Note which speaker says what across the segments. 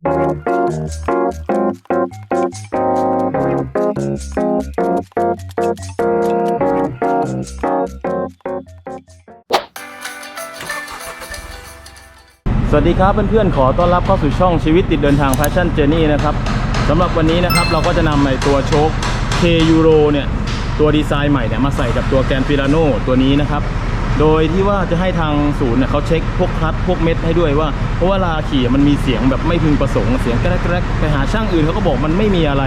Speaker 1: สวัสดีครับเพื่อนๆขอต้อนรับเข้าสู่ช่องชีวิตติดเดินทาง Passion Journey นะครับสำหรับวันนี้นะครับเราก็จะนำไอตัวโชค K Euro เนี่ย ตัวดีไซน์ใหม่เนี่ยมาใส่กับตัวแกนฟิลาโนตัวนี้นะครับ โดยที่ว่าจะให้ทางศูนย์เนี่ยเขาเช็คพวกคลัตช์พวกเม็ดให้ด้วยว่า เพราะว่าเวลาขี่มันมีเสียงแบบไม่พึงประสงค์เสียงแกรกๆไปหาช่างอื่นเขาก็บอกมันไม่มีอะไร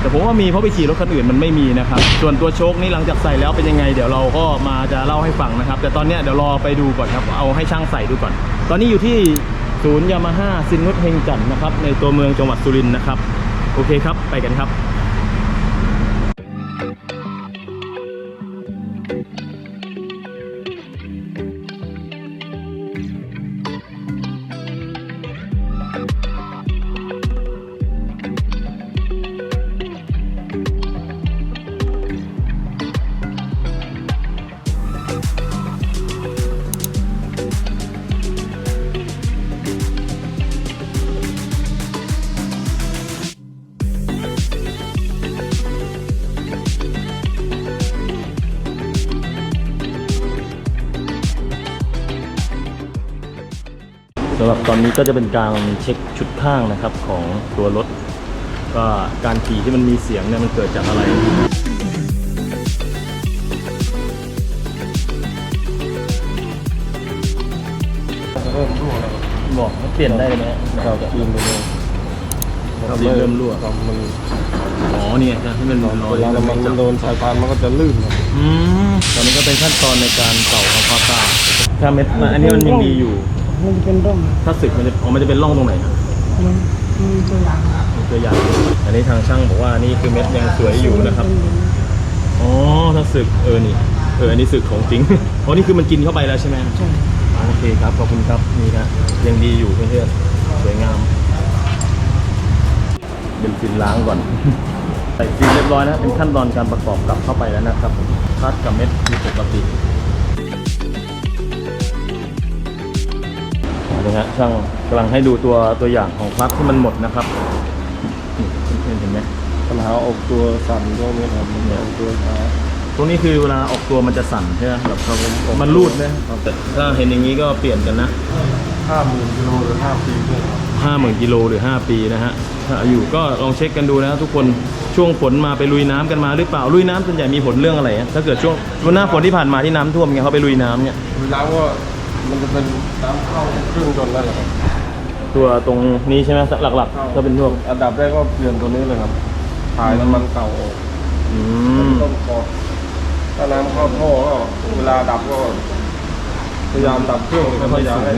Speaker 1: แต่ผมว่ามีเพราะไปขี่รถคันอื่นมันไม่มีนะครับส่วนตัวโชคนี่หลังจากใส่แล้วเป็นยังไง เดี๋ยวเราก็มาจะเล่าให้ฟังนะครับ แต่ตอนนี้เดี๋ยวรอไปดูก่อนครับเอาให้ช่างใส่ดูก่อน ตอนนี้อยู่ที่ศูนย์ยามาฮ่าซินนุตเฮงจันทร์นะครับในตัวเมืองจังหวัดสุรินทร์นะครับโอเคครับไปกันครับ สำหรับตอนนี้ก็จะเป็นการเช็คชุดข้างนะครับของตัวรถก็การขี่ที่มันมีเสียงเนี่ยมันเกิดจากอะไร
Speaker 2: เริ่มรั่วแล้ว
Speaker 1: บอกเปลี่ยนได้ไหม
Speaker 2: ครับคืนไปเลย
Speaker 1: ครับเริ่มรั่ว
Speaker 2: ครับมัน
Speaker 1: อ๋อเนี่ยจะให้มันลอย
Speaker 2: เวลา
Speaker 1: แล้ว
Speaker 2: มัน
Speaker 1: จับ
Speaker 2: โดนสายพานมันก็จะลื่นครับ
Speaker 1: อืมตอนนี้ก็เป็นขั้นตอนในการเป่าของความสะอาดถ้าเม็ดมันอันนี้มันยังดีอยู่
Speaker 3: มันจะเป็นร่อง
Speaker 1: ถ้าสึกมันจะอ๋อมันจะเป็นร่องตรงไหนครับ
Speaker 3: มันมีตัวอย่าง
Speaker 1: มีตัวอย่าง อันนี้ทางช่างบอกว่านี่คือเม็ดยังสวยอยู่นะครับ อ๋อ ถ้าสึก เออ นี่ เออ อันนี้สึกของจริง อ๋อ นี่คือมันกินเข้าไปแล้วใช่ไหม
Speaker 3: ใช่
Speaker 1: อ๋อโอเคครับ ขอบคุณครับ นี่นะยังดีอยู่เพื่อนๆ สวยงามเป็นฟินล้างก่อน ใส่ฟินเรียบร้อยนะ เป็นขั้นตอนการประกอบกลับเข้าไปแล้วนะครับผมคัดกับเม็ดมีปกติ นี่ฮะช่างกำลังให้ดูตัวตัวอย่างของคลัตช์ที่มันหมดนะครับนี่เพื่อนๆเห็นไหม
Speaker 2: ปัญหาออกตัวสั่นด้วยไหมครับมันออกตัวช้า
Speaker 1: ตรงนี้คือเวลาออกตัวมันจะสั่นใช่ไหมแบบ
Speaker 2: ครับผม
Speaker 1: มันรูดนะแต่ถ้าเห็นอย่างนี้ก็เปลี่ยนกันนะ
Speaker 2: ห้าหมื่นกิโลหรือห้าปีด้วยครับ
Speaker 1: ห้าหมื่นกิโลหรือ5ปีนะฮะถ้าอยู่ก็ลองเช็คกันดูนะทุกคนช่วงฝนมาไปลุยน้ำกันมาหรือเปล่าลุยน้ำส่วนใหญ่มีผลเรื่องอะไรอะถ้าเกิดช่วงช่วงหน้าฝนที่ผ่านมาที่น้ำท่วมไงเขาไปลุยน้ำเนี่ย
Speaker 2: เวลาว่า มันจะเป็นน้ำเข้าเครื่องยนต์นั่นแหละครับ
Speaker 1: ตัวตรงนี้ใช่ไหมหลักๆก็เป็นพวก
Speaker 2: อันดับแรกก็เปลี่ยนตัวนี้เลยครับถ่ายน้ำมันเก่าออก
Speaker 1: อืม
Speaker 2: ต้องกดถ้าน้ำเข้าท่อก็เวลาดับก็พยายามดับเครื่องเลยครับพยายามให้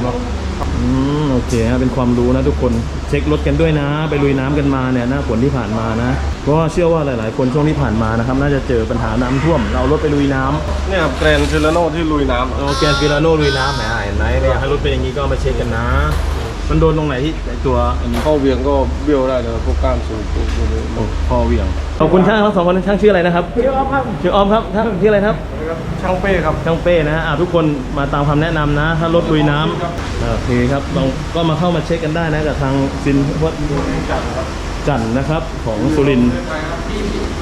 Speaker 1: อืมโอเคฮะเป็นความรู้นะทุกคนเช็ครถกันด้วยนะ ไปลุยน้ำกันมาเนี่ยหน้าฝนที่ผ่านมานะเพราะว่าเชื่อว่าหลายๆ คนช่วงที่ผ่านมานะครับน่าจะเจอปัญหาน้ำท่วม เราเอารถไปลุยน้ำ
Speaker 2: เนี่ยครับแกรนเทเลโนที่ลุยน้ำ
Speaker 1: โอแกนฟิลาโนลุยน้ำแหมเห็นไหมเนี่ยให้รถเป็นอย่างนี้ก็มาเช็คกันนะ มันโดนตรงไหนที่ไอ้ตัวอันนี้
Speaker 2: เข้าเวียงก็เบี้ยวได้เลยพวกก้านสูงพวกนี้
Speaker 1: โอ้คอเหวี่ยง ขอบคุณช่างทั้งสองคนช่างชื่ออะไรนะครับชื่อออมครับชื่อออมครับช่างชื่ออะไรครับ
Speaker 2: ช่างเป้ครับ
Speaker 1: ช่างเป้นะฮะอ่าทุกคนมาตามคำแนะนำนะ ถ้ารถลุยน้ำอ่าโอเคครับลองก็มาเข้ามาเช็คกันได้นะกับทางซินวัดจันทร์นะครับของสุรินทร์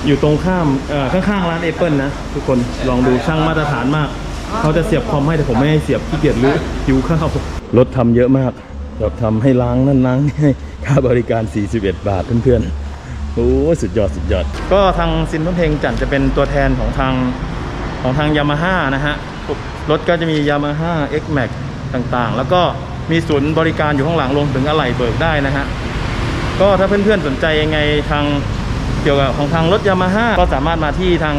Speaker 1: อยู่ตรงข้ามเอ่อข้างๆร้านเอเปิลนะ ทุกคนลองดูช่างมาตรฐานมาก เขาจะเสียบคอมให้แต่ผมไม่ให้เสียบขี้เกียจรื้อหิวข้าวรถทำเยอะมาก แบบทำให้ล้างนั่นล้างนี่ให้ค่าบริการ 41 บาทเพื่อนๆ โอ้สุดยอดสุดยอด ก็ทางซินทนเพลงจันจะเป็นตัวแทนของทางของทางยามาฮ่านะฮะ รถก็จะมียามาฮ่า X Max ต่างๆ แล้วก็มีศูนย์บริการอยู่ข้างหลังลงถึงอะไหล่เบิกได้นะฮะ ก็ถ้าเพื่อนๆสนใจยังไงทางเกี่ยวกับของทางรถยามาฮ่าก็สามารถมาที่ทาง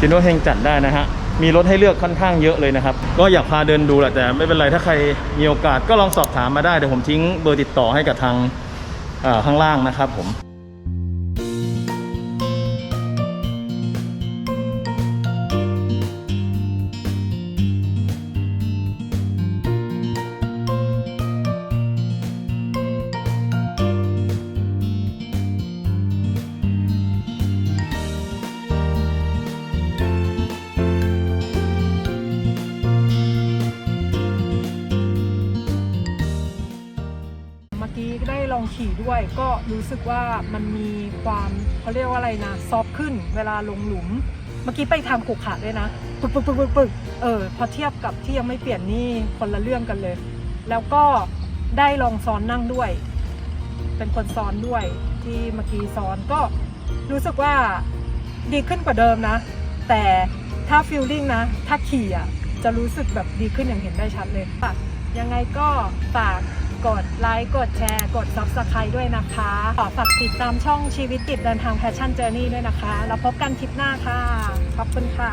Speaker 1: ซินโนเฮงจัดได้นะฮะ มีรถให้เลือกค่อนข้างเยอะเลยนะครับ ก็อยากพาเดินดูแหละแต่ไม่เป็นไรถ้าใครมีโอกาสก็ลองสอบถามมาได้เดี๋ยวผมทิ้งเบอร์ติดต่อให้กับทางข้างล่างนะครับผม
Speaker 3: อง
Speaker 4: ขี่ด้วย ก็รู้สึกว่ามันมีความเขาเรียกว่าอะไรนะซอฟขึ้น เวลาลงหลุม เมื่อกี้ไปทางขรุขระด้วยนะปึกปึกปึกปึกปึกเออพอเทียบกับที่ยังไม่เปลี่ยนนี่คนละเรื่องกันเลย แล้วก็ได้ลองซ้อนนั่งด้วย เป็นคนซ้อนด้วยที่เมื่อกี้ซ้อนก็รู้สึกว่าดีขึ้นกว่าเดิมนะ แต่ถ้าฟิลลิ่งนะ ถ้าขี่อะจะรู้สึกแบบดีขึ้นอย่างเห็นได้ชัดเลยค่ยังไงก็ฝาก กดไลค์กดแชร์ กด Subscribe ด้วยนะคะ ขอฝากติดตามช่องชีวิตติดเดินทางแพชชั่นเจอร์นี่ด้วยนะคะ แล้วพบกันคลิปหน้าค่ะ ขอบคุณค่ะ